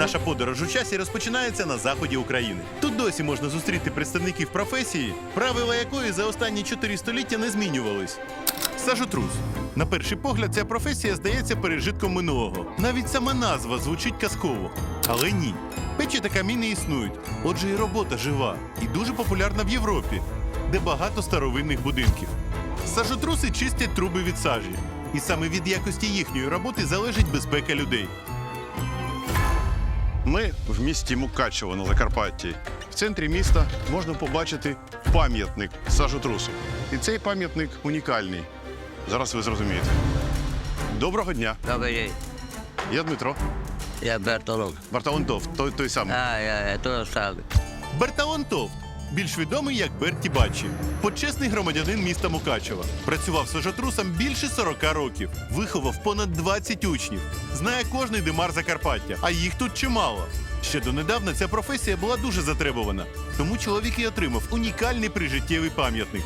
Наша подорож у часі розпочинається на заході України. Тут досі можна зустріти представників професії, правила якої за останні чотири століття не змінювались. Сажотрус. На перший погляд, ця професія здається пережитком минулого. Навіть сама назва звучить казково. Але ні. Печі та каміни існують. Отже, і робота жива і дуже популярна в Європі, де багато старовинних будинків. Сажотруси чистять труби від сажі. І саме від якості їхньої роботи залежить безпека людей. Ми в місті Мукачево на Закарпатті. В центрі міста можна побачити пам'ятник сажотрусу. І цей пам'ятник унікальний. Зараз ви зрозумієте. Доброго дня. Добрий день. Я Дмитро. Я Бертолог. Бартаонтов, той, той самий. А, я, я той самий. Бертаон Товт, більш відомий як Берті Бачі, почесний громадянин міста Мукачева. Працював сажотрусом більше 40 років, виховав понад 20 учнів. Знає кожний димар Закарпаття, а їх тут чимало. Ще донедавна ця професія була дуже затребувана, тому чоловік і отримав унікальний прижиттєвий пам'ятник.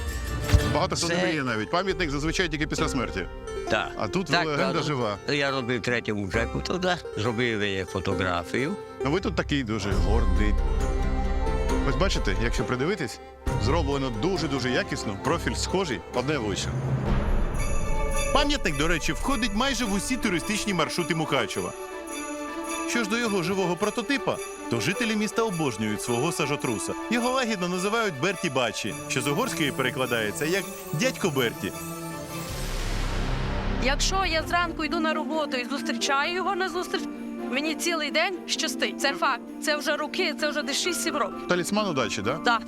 Багато хто не Це- вміє навіть. Пам'ятник зазвичай тільки після смерті. Так. А тут Так, легенда правда. жива. Я робив третьому джеку туди, зробив її фотографію. А ви тут такий дуже гордий. Ось бачите, якщо придивитись, зроблено дуже-дуже якісно, профіль схожий, одне вище. Пам'ятник, до речі, входить майже в усі туристичні маршрути Мукачева. Що ж до його живого прототипа, то жителі міста обожнюють свого сажотруса. Його лагідно називають Берті Бачі, що з угорської перекладається як дядько Берті. Якщо я зранку йду на роботу і зустрічаю його на зустріч, мені цілий день щастить. Це факт. Це вже роки, це вже десь 6-7 років. Талісман удачі, так? Так.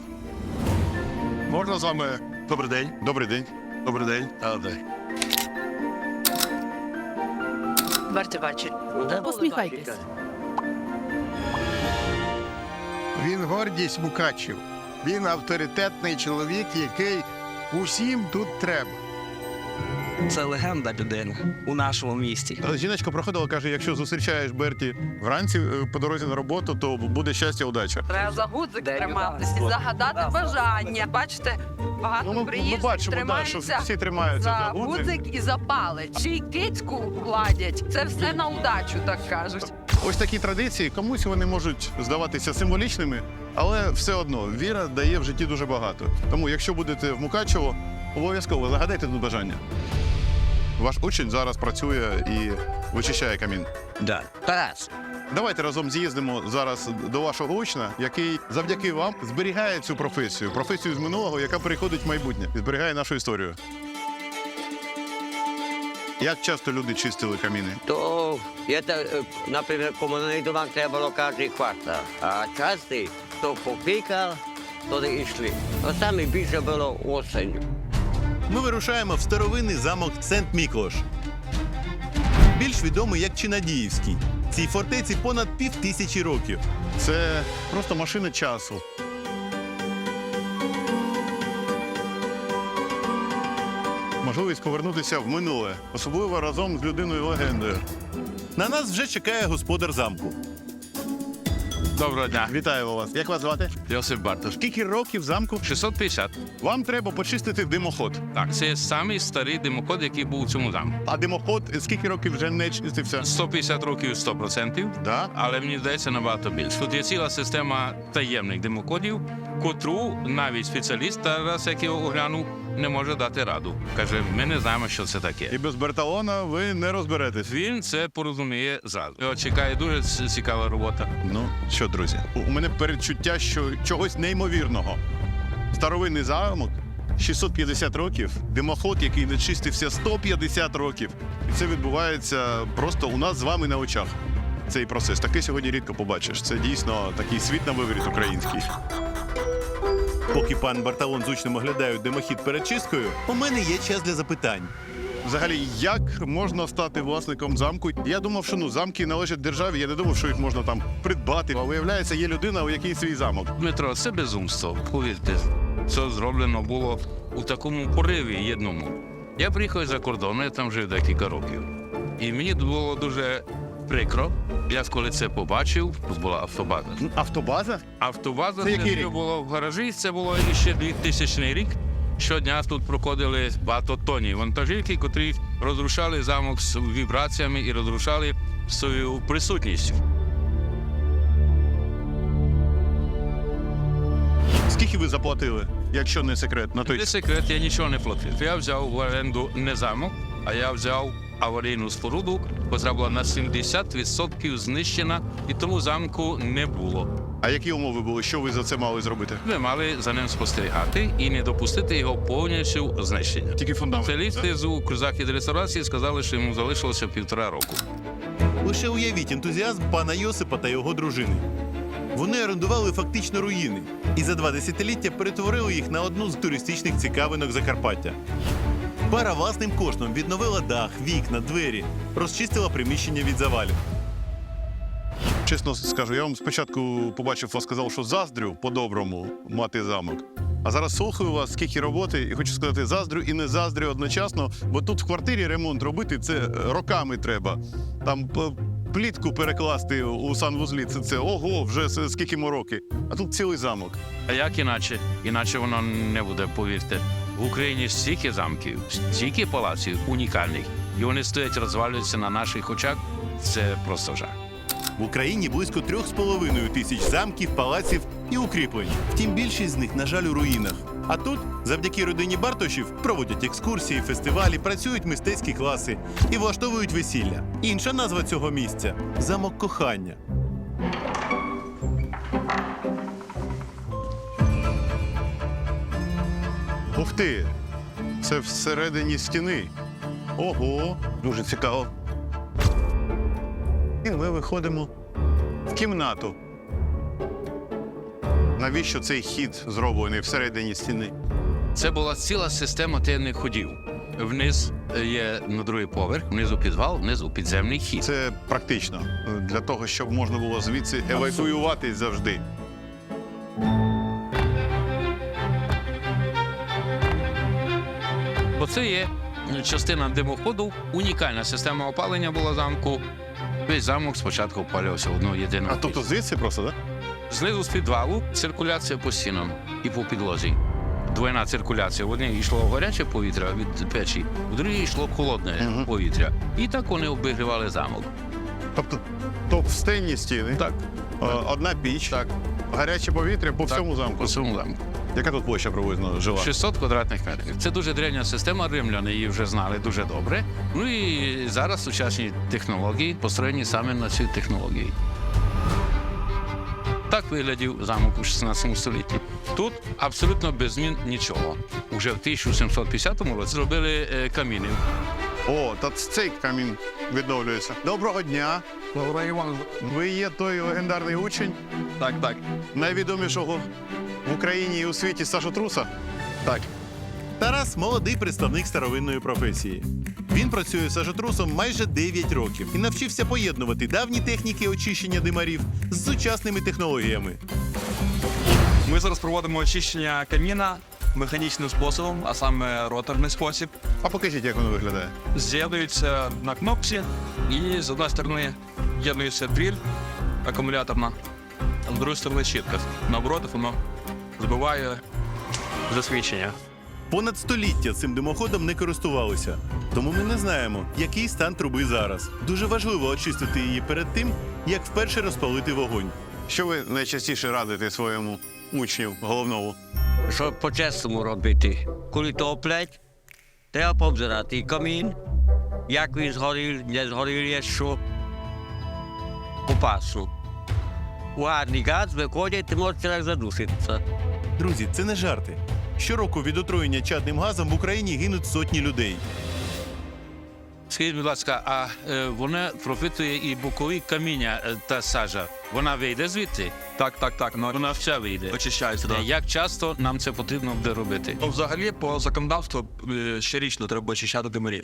Можна з вами. Добрий день. Добрий день. Добрий день. Добре. Берте бачить. Посміхайтесь. Він гордість Мукачів. Він авторитетний чоловік, який усім тут треба. Це легенда людини у нашому місті. Але жіночка проходила, каже: якщо зустрічаєш Берті вранці е, по дорозі на роботу, то буде щастя, удача. Треба за гудзик триматися, загадати Да. бажання. Бачите, багато Ну, ми, ми приїздів бачимо, да, що тримаються всі тримаються за гудзик. гудзик і за палець. Чи й кицьку гладять. Це все на удачу, так кажуть. Ось такі традиції, комусь вони можуть здаватися символічними, але все одно віра дає в житті дуже багато. Тому, якщо будете в Мукачево, обов'язково загадайте тут бажання. Ваш учень зараз працює і вичищає камін. Да. Тарас. Давайте разом з'їздимо зараз до вашого учня, який завдяки вам зберігає цю професію, професію з минулого, яка переходить в майбутнє і зберігає нашу історію. Як часто люди чистили каміни? То, я, та, е, наприклад, комунальний домах треба було кожен квартал. А частий, то попікав, туди йшли. А саме більше було осенью. Ми вирушаємо в старовинний замок Сент Міклош. Більш відомий як Чинадіївський. Цій фортеці понад пів тисячі років. Це просто машина часу. Можливість повернутися в минуле, особливо разом з людиною легендою. На нас вже чекає господар замку. Доброго дня, Вітаю вас. Як вас звати? Йосип Бартош. Скільки років замку? 650. Вам треба почистити димоход. Так, це самий старий димоход, який був у цьому замку. А димоход скільки років вже не чистився? 150 років 100%, Да? але мені здається набагато більше. Тут є ціла система таємних димоходів, котру навіть спеціаліст, раз як його оглянув, не може дати раду. Каже, ми не знаємо, що це таке. І без Берталона ви не розберетесь. Він це порозуміє зразу. Його чекає дуже цікава робота. Ну що, друзі, у у мене передчуття, що чогось неймовірного. Старовинний замок 650 років, димоход, який не чистився 150 років. І це відбувається просто у нас з вами на очах. Цей процес. Таке сьогодні рідко побачиш. Це дійсно такий світ на виворіт український. Поки пан Барталон з учнем оглядають димохід перед чисткою, у мене є час для запитань. Взагалі, як можна стати власником замку? Я думав, що ну замки належать державі. Я не думав, що їх можна там придбати. А виявляється, є людина, у якій свій замок. Дмитро, це безумство, повірте. Це зроблено було у такому пориві єдному. Я приїхав за кордону, я там жив декілька років. І мені було дуже прикро. Я коли це побачив, тут була автобаза. Автобаза? Автобаза Це це, рік? було в гаражі, це було ще 2000 рік. Щодня тут проходили багато тоні вантажівки, котрі розрушали замок з вібраціями і розрушали свою присутність. Скільки ви заплатили, якщо не секрет, на той Не секрет, я нічого не платив. Я взяв в оренду не замок, а я взяв аварійну споруду, яка була на 70% знищена, і тому замку не було. А які умови були? Що ви за це мали зробити? Ми мали за ним спостерігати і не допустити його повністю знищення. Тільки фундамент. Спеціалісти з Укрзахід реставрації сказали, що йому залишилося півтора року. Лише уявіть ентузіазм пана Йосипа та його дружини. Вони орендували фактично руїни і за два десятиліття перетворили їх на одну з туристичних цікавинок Закарпаття. Пара власним коштом відновила дах, вікна, двері, розчистила приміщення від завалів. Чесно скажу, я вам спочатку побачив вас, сказав, що заздрю по-доброму мати замок. А зараз слухаю вас, скільки роботи, і хочу сказати, заздрю і не заздрю одночасно, бо тут в квартирі ремонт робити це е, роками треба. Там плітку перекласти у санвузлі, це, це ого, вже скільки йому роки. А тут цілий замок. А як іначе? Іначе воно не буде, повірте. В Україні стільки замків, стільки палаців унікальних, і вони стоять, розвалюються на наших очах. Це просто жах. В Україні близько трьох з половиною тисяч замків, палаців і укріплень. Втім, більшість з них, на жаль, у руїнах. А тут, завдяки родині Бартошів, проводять екскурсії, фестивалі, працюють мистецькі класи і влаштовують весілля. Інша назва цього місця замок кохання. Ух ти! Це всередині стіни. Ого, дуже цікаво. І ми виходимо в кімнату. Навіщо цей хід зроблений всередині стіни? Це була ціла система таємних ходів. Вниз є на другий поверх, внизу підвал, внизу підземний хід. Це практично для того, щоб можна було звідси евакуюватись завжди. Бо це є частина димоходу, унікальна система опалення була замку. Весь замок спочатку опалювався в одну єдину. А тобто звідси просто, так? Знизу з підвалу циркуляція по стінам і по підлозі. Двойна циркуляція. В одній йшло гаряче повітря від печі, в другій йшло холодне Мгм. повітря. І так вони обігрівали замок. Тобто товстенні стіни, Так, е, одна піч, так, гаряче повітря по всьому замку. по всьому замку. Яка тут площа приблизно жила? 600 квадратних метрів. Це дуже древня система. Римляни її вже знали дуже добре. Ну і зараз сучасні технології построєні саме на цій технології. Так виглядів замок у 16 столітті. Тут абсолютно без змін нічого. Уже в 1750 році зробили е, каміни. О, та цей камінь відновлюється. Доброго дня. Доброго Іван. Ви є той легендарний учень Так, так. найвідомішого в Україні і у світі Сашу Труса. Так. Тарас молодий представник старовинної професії. Він працює сажотрусом майже 9 років і навчився поєднувати давні техніки очищення димарів з сучасними технологіями. Ми зараз проводимо очищення каміна механічним способом, а саме роторний спосіб. А покажіть, як воно виглядає. З'єднується на кнопці і з однієї сторони єднується дріль акумуляторна, а з другої сторони щітка. Наоборот, воно збиває засвідчення. Понад століття цим димоходом не користувалися, тому ми не знаємо, який стан труби зараз. Дуже важливо очистити її перед тим, як вперше розпалити вогонь. Що ви найчастіше радите своєму учню головному? Що по-чесному робити? Коли топлять, треба побзирати камін, як він згорів, не згорів є що. По пасу. У гарний газ виходять, ти можеш задушитися. Друзі, це не жарти. Щороку від отруєння чадним газом в Україні гинуть сотні людей. Скажіть, будь ласка, а е, вона пропитує і бокові каміння е, та сажа. Вона вийде звідти? Так, так, так. Ну, Вона вся вийде. очищається. Е, Так. Як часто нам це потрібно буде робити? Ну, взагалі, по законодавству е, щорічно треба очищати димарі.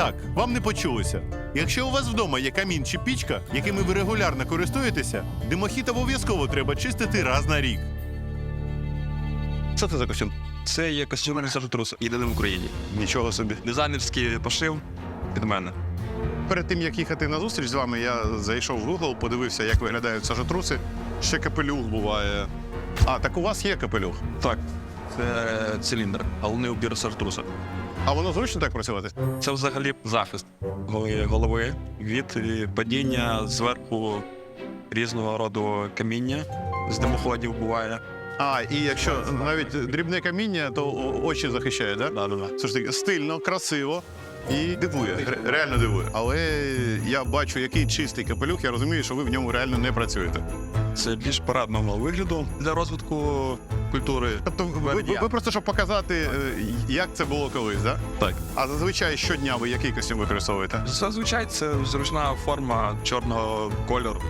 Так, вам не почулося. Якщо у вас вдома є камін чи пічка, якими ви регулярно користуєтеся, димохід обов'язково треба чистити раз на рік. Що це за костюм? Це є костюм сажотруса, єдиний в Україні. Нічого собі. Дизайнерський пошив від мене. Перед тим як їхати на зустріч з вами, я зайшов в Google, подивився, як виглядають сажотруси. Ще капелюх буває. А, так у вас є капелюх. Так. Це циліндр, головний убір сажотруса. А воно зручно так працювати? Це взагалі захист голови- від е, падіння зверху різного роду каміння з димоходів буває. А, і якщо навіть дрібне каміння, то очі захищає, так? Да? Да, да, Все ж таки стильно, красиво і дивує. ре- Реально дивує. Але я бачу, який чистий капелюх, я розумію, що ви в ньому реально не працюєте. Це більш парадного вигляду для розвитку культури. Тобто ви, ви, ви просто щоб показати, е, як це було колись, так? Так. А зазвичай щодня ви який костюм використовуєте? Зазвичай це зручна форма чорного кольору.